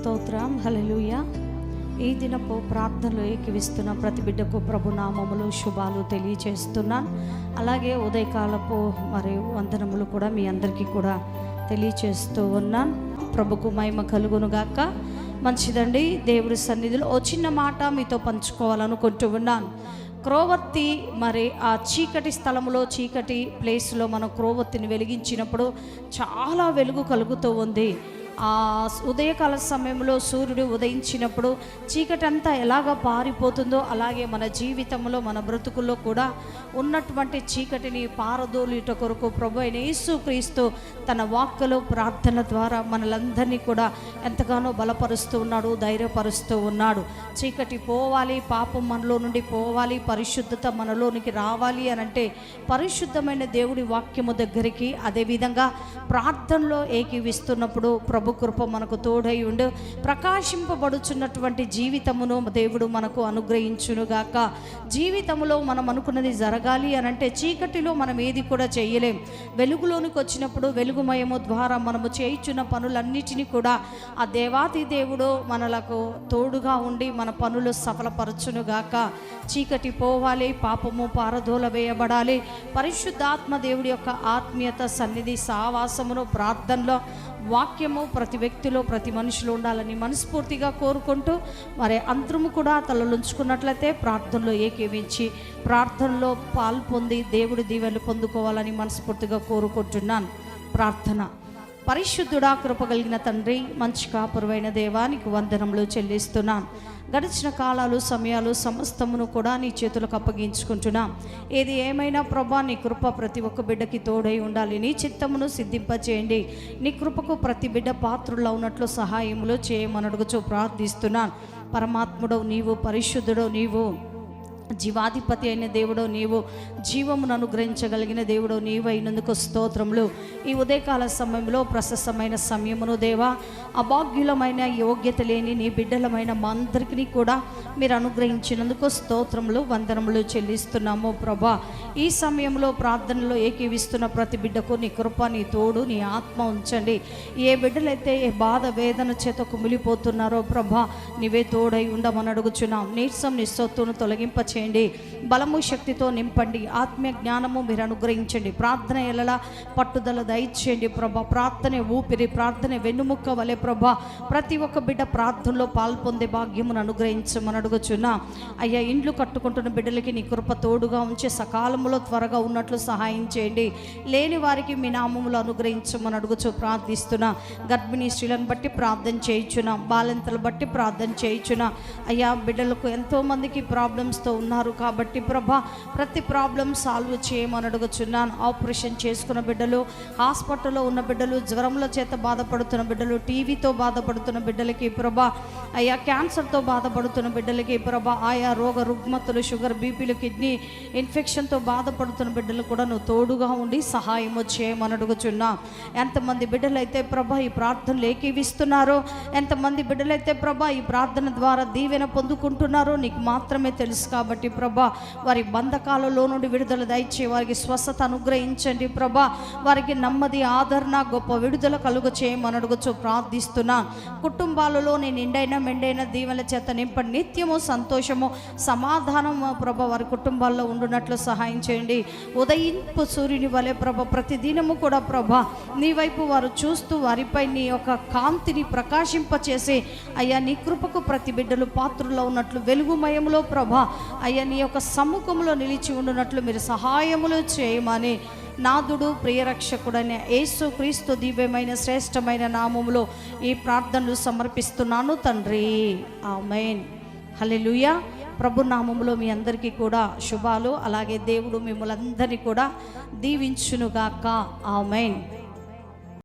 స్తోత్రం. హలలుయ ఈ దినపు ప్రార్థనలో ఏకివిస్తున్న ప్రతి బిడ్డకు ప్రభు నామములు శుభాలు తెలియచేస్తున్నా. అలాగే ఉదయకాలపు మరి వందనములు కూడా మీ అందరికీ కూడా తెలియచేస్తూ ఉన్నాను ప్రభుకు మహిమ కలుగునుగాక మంచిదండి దేవుడి సన్నిధిలో ఓ చిన్న మాట మీతో పంచుకోవాలనుకుంటూ ఉన్నాను. క్రోవత్తి మరి ఆ చీకటి స్థలంలో చీకటి ప్లేస్లో మనం క్రోవత్తిని వెలిగించినప్పుడు చాలా వెలుగు కలుగుతూ ఉంది. ఆ ఉదయకాల సమయంలో సూర్యుడు ఉదయించినప్పుడు చీకటి అంతా ఎలాగ పారిపోతుందో అలాగే మన జీవితంలో మన బ్రతుకుల్లో కూడా ఉన్నటువంటి చీకటిని పారదోలుట కొరకు ప్రభు అయిన యేసు క్రీస్తు తన వాక్కులో ప్రార్థన ద్వారా మనలందరినీ కూడా ఎంతగానో బలపరుస్తూ ఉన్నాడు ధైర్యపరుస్తూ ఉన్నాడు. చీకటి పోవాలి పాపం మనలో నుండి పోవాలి పరిశుద్ధత మనలోనికి రావాలి అని అంటే పరిశుద్ధమైన దేవుడి వాక్యము దగ్గరికి అదేవిధంగా ప్రార్థనలో ఏకీవిస్తున్నప్పుడు ప్రభు కృప మనకు తోడై ఉండు. ప్రకాశింపబడుచున్నటువంటి జీవితమును దేవుడు మనకు అనుగ్రహించునుగాక. జీవితంలో మనం అనుకున్నది జరగాలి అని అంటే చీకటిలో మనం ఏది కూడా చేయలేం. వెలుగులోనికి వచ్చినప్పుడు వెలుగుమయము ద్వారా మనము చేయించున్న పనులన్నిటినీ కూడా ఆ దేవాతి దేవుడు మనలకు తోడుగా ఉండి మన పనులు సఫలపరచునుగాక. చీకటి పోవాలి పాపము పారదోల వేయబడాలి. పరిశుద్ధాత్మ దేవుడి యొక్క ఆత్మీయత సన్నిధి సావాసమును ప్రార్థనలో వాక్యము ప్రతి వ్యక్తిలో ప్రతి మనిషిలో ఉండాలని మనస్ఫూర్తిగా కోరుకుంటూ మరి అందరము కూడా తలలుంచుకున్నట్లయితే ప్రార్థనలో ఏకీవించి ప్రార్థనలో పాల్పొంది దేవుడి దీవెలు పొందుకోవాలని మనస్ఫూర్తిగా కోరుకుంటున్నాను. ప్రార్థన. పరిశుద్ధుడా కృపగలిగిన తండ్రి మంచి కాపురమైన దేవానికి వందనములు చెల్లిస్తున్నాను గడిచిన కాలాలు సమయాలు సమస్తమును కూడా నీ చేతులకు అప్పగించుకుంటున్నాం. ఏది ఏమైనా ప్రభా నీ కృప ప్రతి ఒక్క బిడ్డకి తోడై ఉండాలి. నీ చిత్తమును సిద్ధింపచేయండి. నీ కృపకు ప్రతి బిడ్డ పాత్రుల్లో ఉన్నట్లు సహాయములు చేయమని అడుగుచూ ప్రార్థిస్తున్నాను పరమాత్ముడవు నీవు పరిశుద్ధుడవు నీవు. జీవాధిపతి అయిన దేవుడు నీవు జీవమును అనుగ్రహించగలిగిన దేవుడు నీవు. స్తోత్రములు. ఈ ఉదయకాల సమయంలో ప్రశస్తమైన సమయమును దేవా అభాగ్యులమైన యోగ్యత లేని నీ బిడ్డలమైన మా అందరికీ కూడా మీరు అనుగ్రహించినందుకు స్తోత్రములు వందనములు చెల్లిస్తున్నాము ప్రభా. ఈ సమయంలో ప్రార్థనలో ఏకీవిస్తున్న ప్రతి బిడ్డకు నీ కృప నీ తోడు నీ ఆత్మ ఉంచండి. ఏ బిడ్డలైతే ఏ బాధ వేదన చేత కుమిలిపోతున్నారో ప్రభా నీవే తోడై ఉండమని అడుగుచున్నాం. నీరసం నిస్సొత్తును తొలగింప చేయండి. బలము శక్తితో నింపండి. ఆత్మీయ జ్ఞానము మీరు అనుగ్రహించండి. ప్రార్థన ఎలలా పట్టుదల దయచేయండి ప్రభా. ప్రార్థన ఊపిరి ప్రార్థన వెన్నుముక్క వలె ప్రభా. ప్రతి ఒక్క బిడ్డ ప్రార్థనలో పాల్పొందే భాగ్యమును అనుగ్రహించమని అడుగుచున్నా. అయ్యా ఇండ్లు కట్టుకుంటున్న బిడ్డలకి నీ కృప తోడుగా ఉంచి సకాలంలో త్వరగా ఉన్నట్లు సహాయం చేయండి. లేని వారికి మీ నామములు అనుగ్రహించమని అడుగుచు ప్రార్థిస్తున్నా. గర్భిణీ స్త్రీలను బట్టి ప్రార్థన చేయించున్నా. బాలింతలు బట్టి ప్రార్థన చేయించున్నా. అయ్యా బిడ్డలకు ఎంతోమందికి ప్రాబ్లమ్స్తో ఉన్నారు కాబట్టి ప్రభా ప్రతి ప్రాబ్లం సాల్వ్ చేయమని అడుగుచున్నాను. ఆపరేషన్ చేసుకున్న బిడ్డలు హాస్పిటల్లో ఉన్న బిడ్డలు జ్వరముల చేత బాధపడుతున్న బిడ్డలు టీవీతో బాధపడుతున్న బిడ్డలకి ప్రభా అయ్యా క్యాన్సర్తో బాధపడుతున్న బిడ్డలకి ప్రభా ఆయా రోగ రుగ్మతులు షుగర్ బీపీలు కిడ్నీ ఇన్ఫెక్షన్తో బాధపడుతున్న బిడ్డలు కూడా నువ్వు తోడుగా ఉండి సహాయము చేయమని అడుగుచున్నా. ఎంతమంది బిడ్డలైతే ప్రభా ఈ ప్రార్థనలు ఏకీవిస్తున్నారో ఎంతమంది బిడ్డలైతే ప్రభా ఈ ప్రార్థన ద్వారా దీవెన పొందుకుంటున్నారో నీకు మాత్రమే తెలుసు కాబట్టి ప్రభా. వారి బంధకాలలో నుండి విడుదల దయచే వారికి స్వస్థత అనుగ్రహించండి ప్రభా. వారికి నెమ్మది ఆదరణ గొప్ప విడుదల కలుగ చేయమని అడుగుచు ప్రార్థిస్తున్నా. కుటుంబాలలో నేను నిండైన మెండైన దీవెన చేత నింపండి నిత్యము సంతోషము సమాధానము ప్రభ వారి కుటుంబాల్లో ఉండునట్లు సహాయం చేయండి. ఉదయింపు సూర్యుని వలె ప్రభ ప్రతిదినము కూడా ప్రభ నీ వైపు వారు చూస్తూ వారిపై నీ యొక్క కాంతిని ప్రకాశింపచేసి అయ్యా నీ కృపకు ప్రతి బిడ్డలు పాత్రలో ఉన్నట్లు వెలుగుమయంలో ప్రభ అయ్యా నీ యొక్క సమ్ముఖంలో నిలిచి ఉండునట్లు మీరు సహాయములు చేయమని నాదుడు ప్రియరక్షకుడైన యేసు క్రీస్తు దివ్యమైన శ్రేష్టమైన నామములో ఈ ప్రార్థనలు సమర్పిస్తున్నాను తండ్రి. ఆమెన్. హల్లెలూయా. ప్రభు నామములో మీ అందరికీ కూడా శుభాలు అలాగే దేవుడు మిమ్మల్ని అందరినీ కూడా దీవించునుగాక. ఆమెన్.